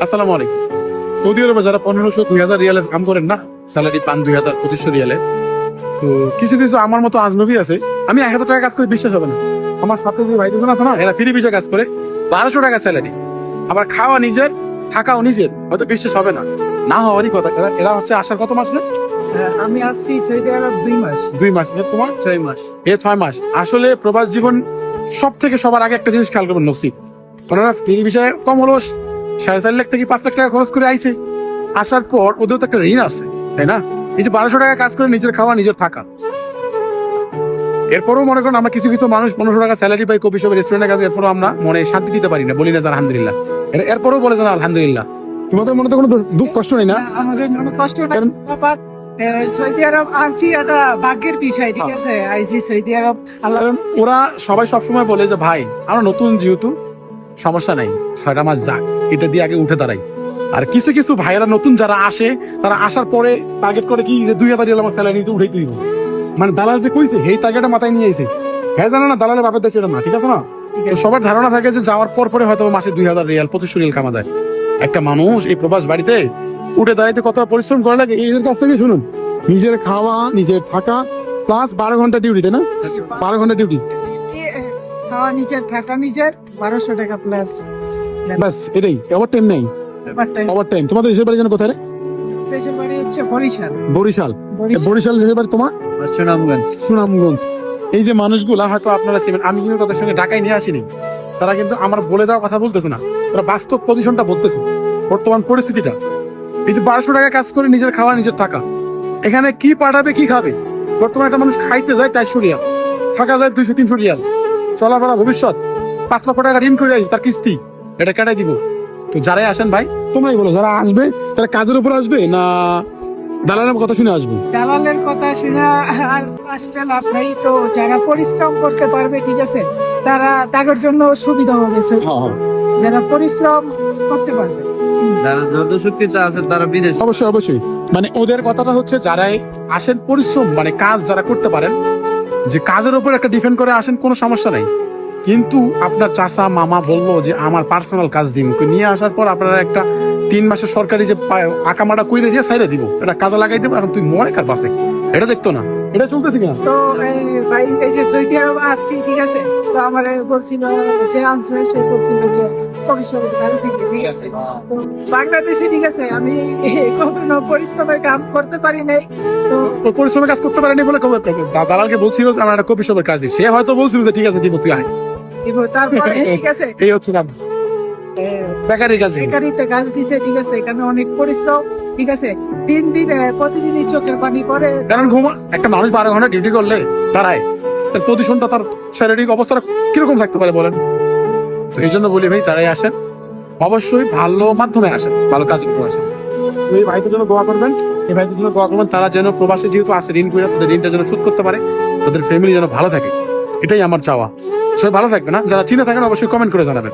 আসসালামু আলাইকুম। সৌদি আরবে যারা পনেরোশো দুই হাজার রিয়ালে কাম করেন না স্যালারি পান দুই হাজার পঁচিশশো রিয়ালে তো কিছু কিছু আমার মতো আজনবী আছে আমি এক হাজার টাকা কাজ করে বিশ্বাস হবে না। আমার সাথে যে ভাই দুজন আছে না এরা ফ্রি বিষয়ে কাজ করে বারোশো টাকা স্যালারি আবার খাওয়া নিজের থাকাও নিজের হয়তো বিশ্বাস হবে না। না হওয়ারই কথা এরা- এরা হচ্ছে আসার কত মাস না হ্যাঁ, আমি আসছি ছয় আরব দুই মাস। দুই মাস না তোমার? ছয় মাস। এ ছয় মাস। আসলে প্রবাস জীবন সব থেকে সবার আগে একটা জিনিস খেয়াল করবেন নসিব। ওনারা বিষয়ে কম হলো সাড়ে চার লাখ থেকে পাঁচ লাখ টাকা খরচ করে আইছে। আসার পর ওদের তো একটা ঋণ আছে তাই না? এই যে বারোশো টাকা কাজ করে নিজের খাওয়া নিজের থাকা। এরপরেও মনে করেন আমরা কিছু কিছু মানুষ পনেরোশো টাকা স্যালারি পাই কপি সব রেস্টুরেন্টের কাছে এরপরও আমরা মনে শান্তি দিতে পারি না। বলি না আলহামদুলিল্লাহ। এর- এরপরেও বলে যান আলহামদুলিল্লাহ। তোমাদের মনে তো কোনো দুঃখ কষ্ট নেই না? আমাদের কষ্ট না কারণ- বাবা, এ, সৌদি আরব আনছি একটা ভাগ্যের বিষয় ঠিক আছে? আইছি সৌদি আরব আল্লাহ ওরা সবাই সবসময় বলে যে ভাই আমরা নতুন যেহেতু সমস্যা নাই ছয়টা মাস যাক এটা দিয়ে আগে উঠে দাঁড়াই। আর কিছু কিছু ভাইয়েরা নতুন যারা আসে তারা আসার পরে টার্গেট করে কি যে দুই হাজার আমার স্যালারি নিতে উঠেই দিব মানে দালাল যে কইছে এই টার্গেটটা মাথায় নিয়ে আইছে। হ্যাঁ জানে না দালালের বাপের দেশে এটা না ঠিক আছে না। সবার ধারণা থাকে যে যাওয়ার পর পরে হয়তো মাসে দুই হাজার রিয়াল পঁচিশশো রিয়াল কামা যায়। একটা মানুষ এই প্রবাস বাড়িতে উঠে দাঁড়াইতে কতটা পরিশ্রম করা লাগে এদের কাছ থেকে শুনুন। নিজের খাওয়া নিজের থাকা প্লাস বারো ঘণ্টা ডিউটি তাই না? বারো ঘণ্টা ডিউটি খাওয়া নিজের থাকা নিজের বারোশো টাকা প্লাস ব্যাস এটাই। ওভার টাইম নেই। ওভার টাইম তোমাদের দেশের বাড়ি যেন কোথায় রে? দেশের বাড়ি হচ্ছে বরিশাল। বরিশাল। বরিশাল। বরিশাল দেশের বাড়ি তোমার? সুনামগঞ্জ। সুনামগঞ্জ। এই যে মানুষগুলা হয়তো আপনারা চিনেন আমি কিন্তু তাদের সঙ্গে ঢাকায় নিয়ে আসিনি। তারা কিন্তু আমার বলে দেওয়া কথা বলতেছে না। তারা বাস্তব পজিশনটা বলতেছে বর্তমান পরিস্থিতিটা। এই যে বারোশো টাকা কাজ করে নিজের খাওয়া নিজের থাকা। এখানে কি পাঠাবে কি খাবে? বর্তমানে একটা মানুষ খাইতে যায় চারশো রিয়াল থাকা যায় দুইশো তিনশো রিয়াল। চলাফেরা ভবিষ্যৎ। পাঁচ লক্ষ টাকা ঋণ করে তার কিস্তি এটা কেটাই দিব? তো যারাই আসেন ভাই তোমরাই বলো যারা আসবে তারা কাজের উপর আসবে না দালালের কথা শুনে আসবে? দালালের কথা শুনে আসলে লাভ নাই। তো যারা পরিশ্রম করতে পারবে ঠিক আছে তারা তাদের জন্য সুবিধা হবে যারা পরিশ্রম করতে পারবে। যারা যত শক্তিতে আছে তারা বিদেশ অবশ্যই অবশ্যই। মানে ওদের কথাটা হচ্ছে যারাই আসেন পরিশ্রম মানে কাজ যারা করতে পারেন যে কাজের ওপর একটা ডিফেন্ড করে আসেন, কোনো সমস্যা নাই। কিন্তু আপনার চাচা, মামা বলল যে, আমার পার্সোনাল কাজ দিন। নিয়ে আসার পর আপনারা একটা তিন মাসের সরকারি যে আকামাটা কইরে দিয়ে সাইরে দিব। এটা কাজে লাগাই দেবো, এখন তুই মরে কার বাসে এটা দেখতো না। এটা চলতেছে কিনা? তো ভাই এই যে সৌদি আরব আসছি ঠিক আছে? তো আমার বলছিল যে আনছে সে বলছিল যে কাজ ঠিক আছে? তো বাংলাদেশে ঠিক আছে আমি কখনো পরিশ্রমের কাম করতে পারি নাই। তো পরিশ্রমের কাজ করতে পারেনি বলে কবে- দালালকে বলছিল যে আমার একটা কপি শপের কাজ সে হয়তো বলছিল যে ঠিক আছে দিব তুই আয়। দিব তারপরে ঠিক আছে? এই হচ্ছে নাম। বেকারির কাজ বেকারিতে কাজ দিছে ঠিক আছে এখানে অনেক পরিশ্রম। ঠিক আছে? তিন দিন প্রতিদিনই চোখের পানি পরে কারণ ঘুমা, একটা মানুষ বারো ঘণ্টা ডিউটি করলে দাঁড়ায়, তার পজিশনটা তার শারীরিক অবস্থাটা কীরকম থাকতে পারে বলেন? তো এই জন্য বলি ভাই, যারাই আসেন, অবশ্যই ভালো মাধ্যমে আসেন, ভালো কাজ করে আসেন। এই ভাইদের জন্য দোয়া করবেন, এই ভাইদের জন্য দোয়া করবেন, তারা যেন প্রবাসে যেহেতু আসে, ঋণ করে, তাদের ঋণটা যেন শোধ করতে পারে, তাদের ফ্যামিলি যেন ভালো থাকে, এটাই আমার চাওয়া। সবাই ভালো থাকবে না? যারা চিনে থাকেন, অবশ্যই কমেন্ট করে জানাবেন।